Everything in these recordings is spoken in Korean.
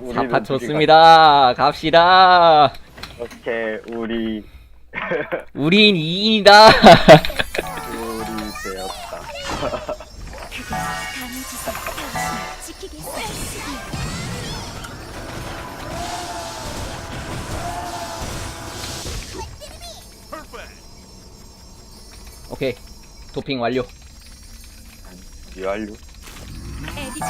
우리는 사파 좋습니다. 갑시다. 이렇게 우리 우린 2인이다. 우리 되었다. 강해지서 당신을 지키겠어. 오케이. 도핑 완료. 리얼루. 에디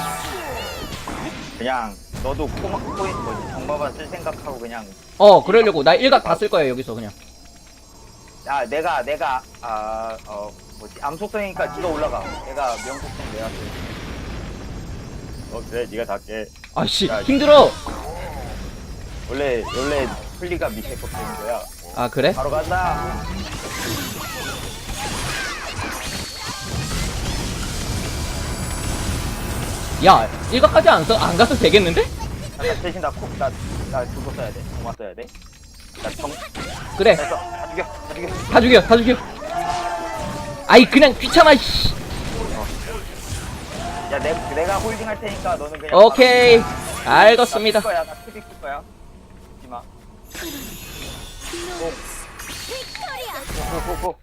그냥 너도 코마 코인 뭐지 정마만 쓸 생각하고 그냥 어, 그러려고. 나 일각 다 쓸 거야, 여기서 그냥. 아 내가 내가 아 어 뭐지 암속성이니까 네가 올라가. 내가 명속성 내가 쓸. 어 그래 네가 닿게. 아씨, 야, 힘들어. 원래 원래 플리가 밑에 거 되는 거야. 아, 그래? 바로 간다. 야, 안 써, 안 가도 되겠는데? 잠깐 대신 나코나나 그거 써야 돼. 정마 써야 돼. 나 정 그래. 됐어. 다 죽여. 다 죽여. 다 죽여, 다 죽여. 아이, 그냥 귀찮아, 씨. 야, 내, 내가 홀딩 할 테니까 너는 그냥. 오케이. 알겠습니다. 나 거야, 나 크게 끌 거야. 하지 마. 빅토리아. 고고 고 고.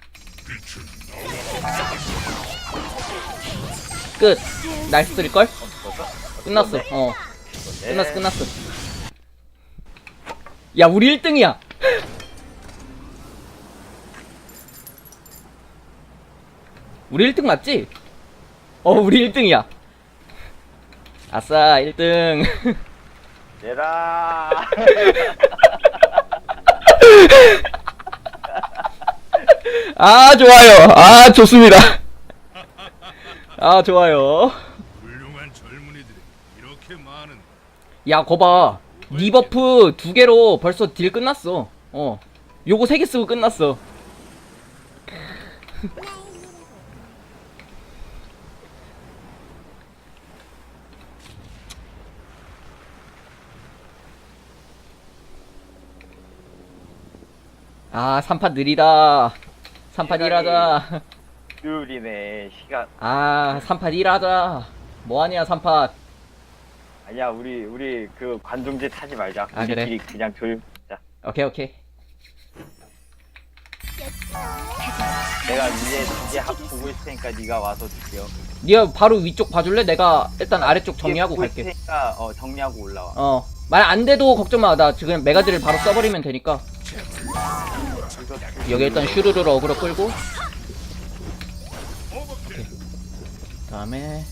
끝. 나이스? 벌써? 끝났어. 어. 네. 끝났어, 끝났어. 야, 우리 1등이야. 우리 1등 맞지? 어, 우리 1등이야. 아싸, 1등. 얘라. 아, 좋아요. 아, 좋습니다. 아, 좋아요. 훌륭한 젊은이들이 이렇게 많은 야, 거봐. 리버프 두 개로 벌써 딜 끝났어. 어. 요거 세 개 쓰고 끝났어. 아, 3판 느리다. 3판 일하자. 둘이네, 시간. 아, 3판 일하자. 뭐하냐, 3판. 아니야, 우리, 우리 그 관중제 타지 말자. 아, 그래? 우리끼리 그냥 조용. 자, 오케이, 오케이. 내가 이제, 이제 합 보고 있을 테니까 네가 와서 죽여. 니가 바로 위쪽 봐줄래? 내가 일단 아래쪽 정리하고 보고 있을 갈게. 테니까, 어, 정리하고 올라와. 어. 말 안 돼도 걱정 마. 나 지금 메가드를 바로 써버리면 되니까. 여기 일단 슈르르 어그로 끌고. 다음에.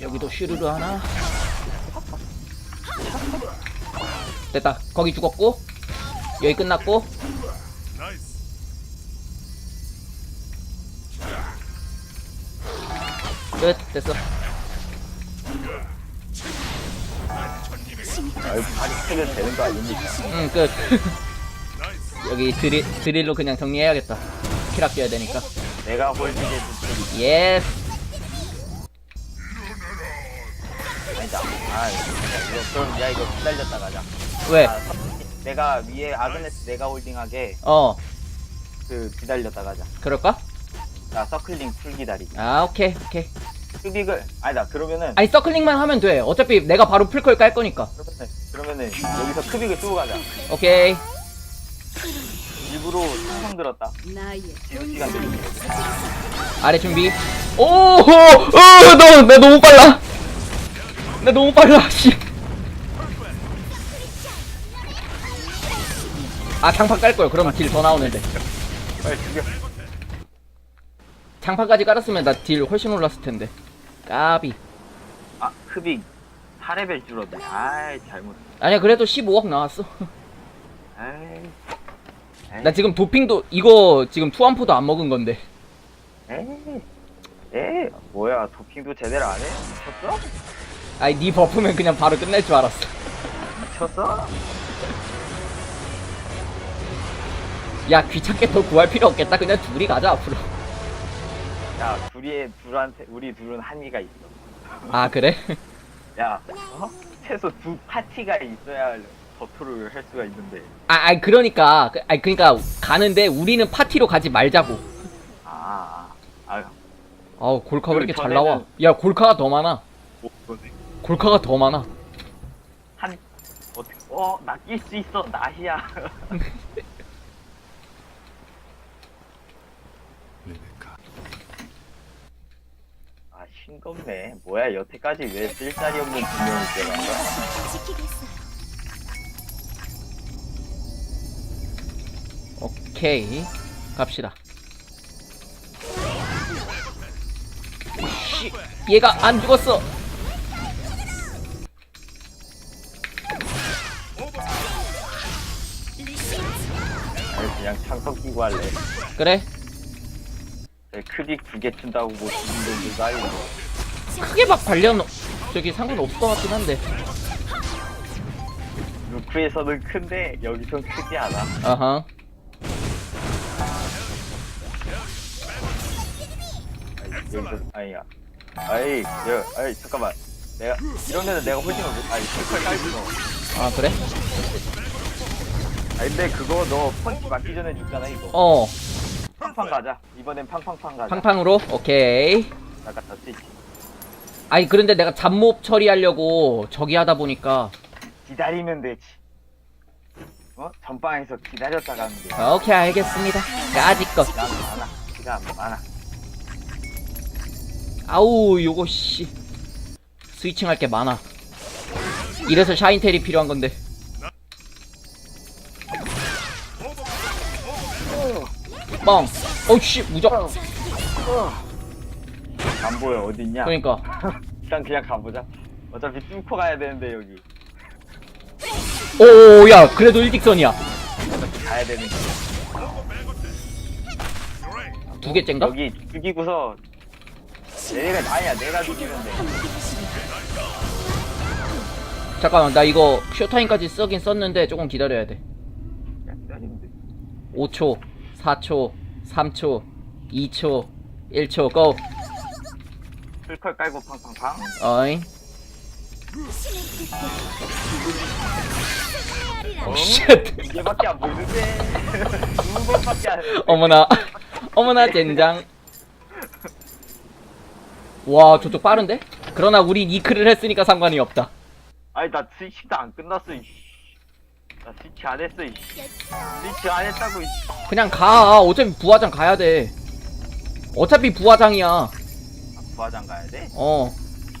여기도 슈르르 하나. 됐다. 거기 죽었고. 여기 끝났고. 끝. 됐어. 아유, 발이 크게 되는 거 아닙니까? 응, 끝. 여기 드릴, 드릴로 그냥 정리해야겠다. 킬 아껴야 되니까. 내가 홀딩해줄 테니 예스. 아니다. 아, 이거, 그럼 야, 이거 기다렸다 가자. 왜? 아, 내가 위에 아그네스 내가 홀딩하게 어, 그 기다렸다 가자. 그럴까? 나 서클링 풀 기다리기. 아, 오케이, 오케이. 큐빅을 아니다. 그러면은 아니, 서클링만 하면 돼. 어차피 내가 바로 풀컬 깔 거니까. 그러면은 그러면은 여기서 큐빅을 쏘고 가자. 오케이. 일부러 충성 들었다. 지금 시간. 아래 준비. 오, 오, 어, 너, 나 너무 빨라. 나 너무 빨라, 씨. 아, 장판 깔걸. 그러면 딜 더 나오는데. 빨리 죽여. 장판까지 깔았으면 나 딜 훨씬 올랐을 텐데. 까비. 아 큐빅 4레벨 줄었네. 아이 잘못. 아니야, 그래도 15억 나왔어. 아이. 나 지금 도핑도, 이거 지금 투안포도 안 먹은 건데. 에이. 에이. 뭐야 도핑도 제대로 안 해? 미쳤어? 아니, 니 버프면 그냥 바로 끝낼 줄 알았어. 미쳤어? 야, 귀찮게 더 구할 필요 없겠다. 그냥 둘이 가자, 앞으로. 야 둘이 둘한테 우리 둘은 한의가 있어. 아, 그래? 야 어? 최소 두 파티가 있어야 버프를 할 수가 있는데. 아, 아니, 그러니까. 그- 아니, 그러니까 가는데 우리는 파티로 가지 말자고. 아, 아, 아, 아우 골카 왜 이렇게 잘 나와 야 골카가 더 많아 오, 그러네. 골카가 더 많아 한 어떻게 어 낚일 수 있어 나시야 레베카. 아 싱겁네 뭐야 여태까지 왜 쓸 자리 없는 분명을 때가 지키겠어요. 오케이. 갑시다. 씨 얘가 안 죽었어. 그냥 창석 끼고 할래. 그래? 내 크릭 두개 튼다고 뭐 죽은 돈도 쌓이고 크게 막 관련 없- 저기 상관없을 것 같긴 한데. 루크에서는 큰데 여기선 크지 않아. 아하 여기서 아니야. 아이 야 아이 잠깐만. 내가 이런 데는 내가 홀딩을 못 아니 실컷 깔지 너아 그래? 아니 근데 그거 너 펀치 맞기 전에 죽잖아 이거. 어. 팡팡 가자. 이번엔 팡팡팡 가자. 팡팡으로? 오케이. 아까 다 스위치. 아니 그런데 내가 잡몹 처리하려고 저기 하다 보니까. 기다리면 되지. 어? 전방에서 기다렸다 가면 돼. 오케이 알겠습니다. 까짓것 시간 많아 시간 많아 아우 요거 씨. 스위칭 할 게 많아. 이래서 샤인텔이 필요한 건데. 뻥 어이씨 무적. 안 보여. 어딨냐? 그러니까. 일단 그냥 가보자. 어차피 뚫고 가야 되는데 여기. 오야 그래도 일직선이야. 어차피 가야 되는 거두 개째인가? 여기 죽이고서 내가 아니야 내가 죽이면 돼 잠깐만 나 이거 쇼타임까지 쓰긴 썼는데 조금 기다려야 돼. 그냥 기다리면 돼 5초 4초 3초 2초 1초 고! 풀컬 깔고 팡팡팡. 어잉? 어? 쉣. 이게밖에 안 보이는데. 두 번밖에 안 어머나. 어머나 젠장 와 저쪽 빠른데? 그러나 우린 이크를 했으니까 상관이 없다. 아니 나 스위치도 안 끝났어 이씨. 나 스위치 안 했어 이씨. 스위치 안 했다고 이씨. 그냥 가. 어차피 부화장 가야 돼. 어차피 부화장이야. 아, 부화장 가야 돼? 어.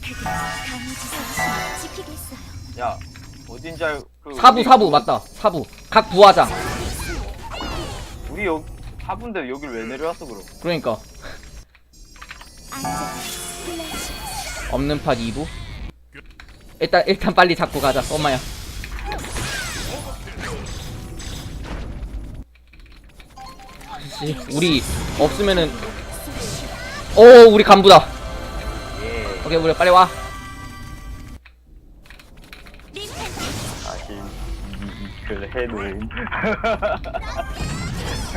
그대 강해지서 지키겠어요. 야 어딘지 알 그, 사부 우리- 사부. 맞다. 사부. 각 부화장. 우리 여기 사부인데 여길 왜 내려왔어 그럼? 그러니까. 없는 팟 2부 일단 일단 빨리 잡고 가자 엄마야 씨, 우리 없으면은 오 우리 간부다 예 오케이 우리 빨리 와 해놓은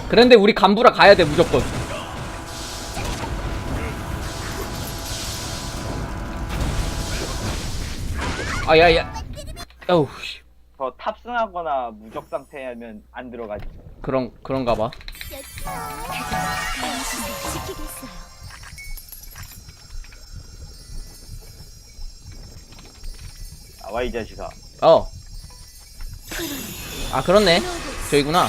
그런데 우리 간부라 가야 돼 무조건 아야야 어우 씨. 더 탑승하거나 무적 상태면 안 들어가지 그런 그런가 봐. 나와 이 자식아 어. 아 그렇네. 저기구나.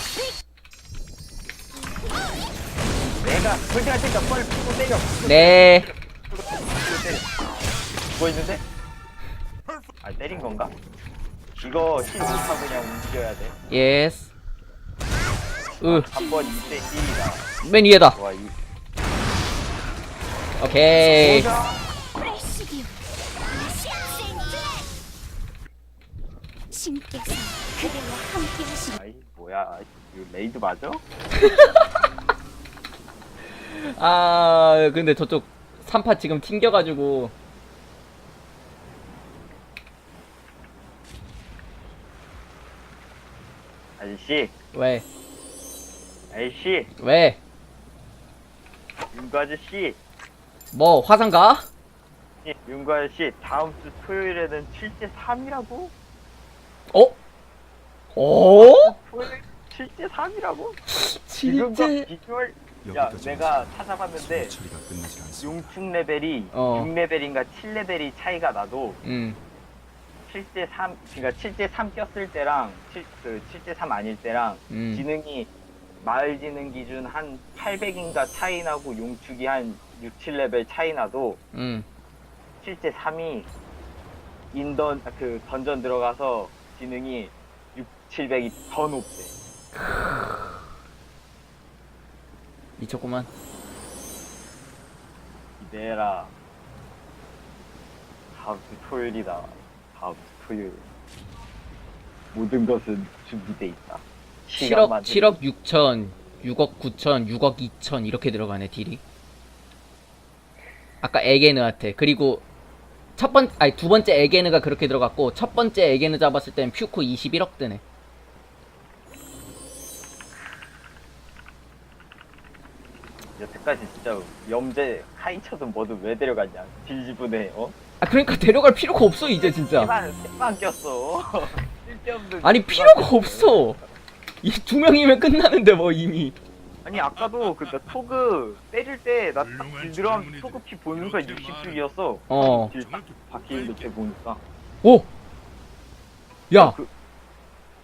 내가 홀딩할 테니까 빨리 풀고 때려 네. 풀고 때려 죽어 있는데? 아 때린 건가? 이거 힐 못하고 그냥 움직여야 돼 예스. 으, 한번 2대 1이다 맨 위에다. 와 이. 오케이. 신께서 그대와 함께 하시는 아이 뭐야 이거 레이드 맞아? 아, 근데 저쪽 3파 지금 튕겨가지고. 아저씨 왜? 아저씨 왜? 윤구 아저씨 뭐 화상 가? 윤구 아저씨 다음 주 토요일에는 7대 3이라고? 어? 어? 토요일 7대 3이라고? 지금과 진짜 비주얼 야 내가 찾아봤는데 처리가 끝나질 않습니다. 용충 레벨이 어. 6레벨인가 7레벨이 차이가 나도 음 7대 3 그러니까 7대 3 꼈을 때랑 7, 그 7대 3 아닐 때랑 음. 지능이 마을 지능 기준 한 800인가 차이 나고 용축이 한 6, 7레벨 차이 나도 음. 7대 3이 인던 아, 그 던전 들어가서 지능이 6, 700이 더 높대. 미쳤구만 기대라. 다음 주 토요일이다. 다음 주 토요일. 모든 것은 준비돼 있다. 7억 시간만 7억 6천 6억 9천 6억 2천 이렇게 들어가네 딜이 아까 에게느한테 그리고 첫 번, 아니 두 번째 에게느가 그렇게 들어갔고 첫 번째 에게느 잡았을 땐 퓨코 21억 드네 여태까지 진짜 염제 카이쳐든 뭐든 왜 데려갔냐? 딜지분에 어? 아 그러니까 데려갈 필요가 없어 이제 진짜 세만 꼈어. 쓸데없는. 아니 필요가 없어 이 두 명이면 끝나는데 뭐 이미 아니 아까도 그니까 토그 때릴 때 나딱 훌륭한 들어가면. 토그 피 보는 거 이렇게 60줄이었어. 어. 딜딱 바뀌는 듯해 보니까. 오! 야 그-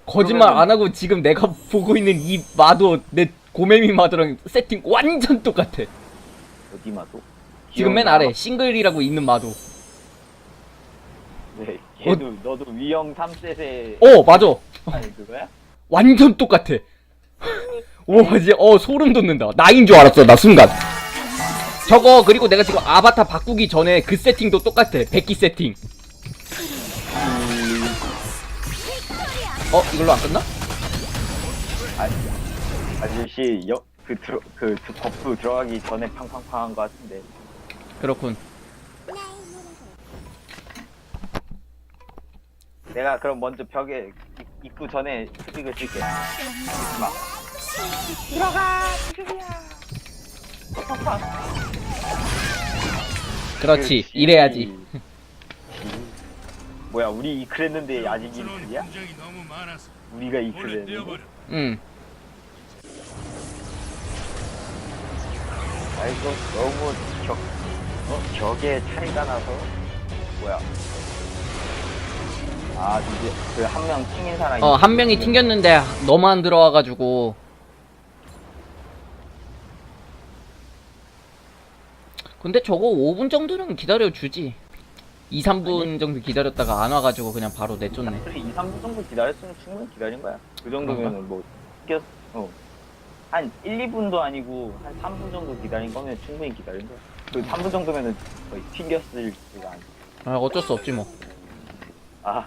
거짓말 그러면은- 안 하고 지금 내가 보고 있는 이 마도 내 고매미 마도랑 세팅 완전 똑같아. 어디 마도? 지금 맨 아래 싱글이라고 있는 마도. 네, 걔도 너도 위형 3셋에 어 맞아. 아니 그거야? 완전 똑같아. 오 이제 어 소름 돋는다. 나인 줄 알았어 나 순간. 저거 그리고 내가 지금 아바타 바꾸기 전에 그 세팅도 똑같아. 백기 세팅. 어 이걸로 안 끝나? 아니 아저씨 여, 그 들어 그, 그 버프 들어가기 전에 팡팡팡 한 거 같은데. 그렇군 내가 그럼 먼저 벽에 입- 입구 전에 스틱을 쓸게. 막. 들어가 스틱이야. 팡팡팡. 그렇지 그 이래야지 지- 뭐야 우리 이 그랬는데 아직 이클이야? 우리가 이 몰래 그랬는데 떼어버려. 응 아이고 너무 격 어? 격의 차이가 나서 뭐야 아 이제 그 한 명 튕긴 사람이 어, 한 명이 튕겼는데 안 들어와가지고. 근데 저거 5분 정도는 기다려주지. 2, 3분 정도 기다렸다가 안 와가지고 그냥 바로 내쫓네. 그래 2, 3분 정도 기다렸으면 충분히 기다린 거야 그 정도면은 뭐 튕겼 어 한 1, 2분도 아니고 한 3분 정도 기다린 거면 충분히 기다린 거야 그 3분 정도면은 거의 튕겼을 때가 아니 아, 어쩔 수 없지 뭐. 아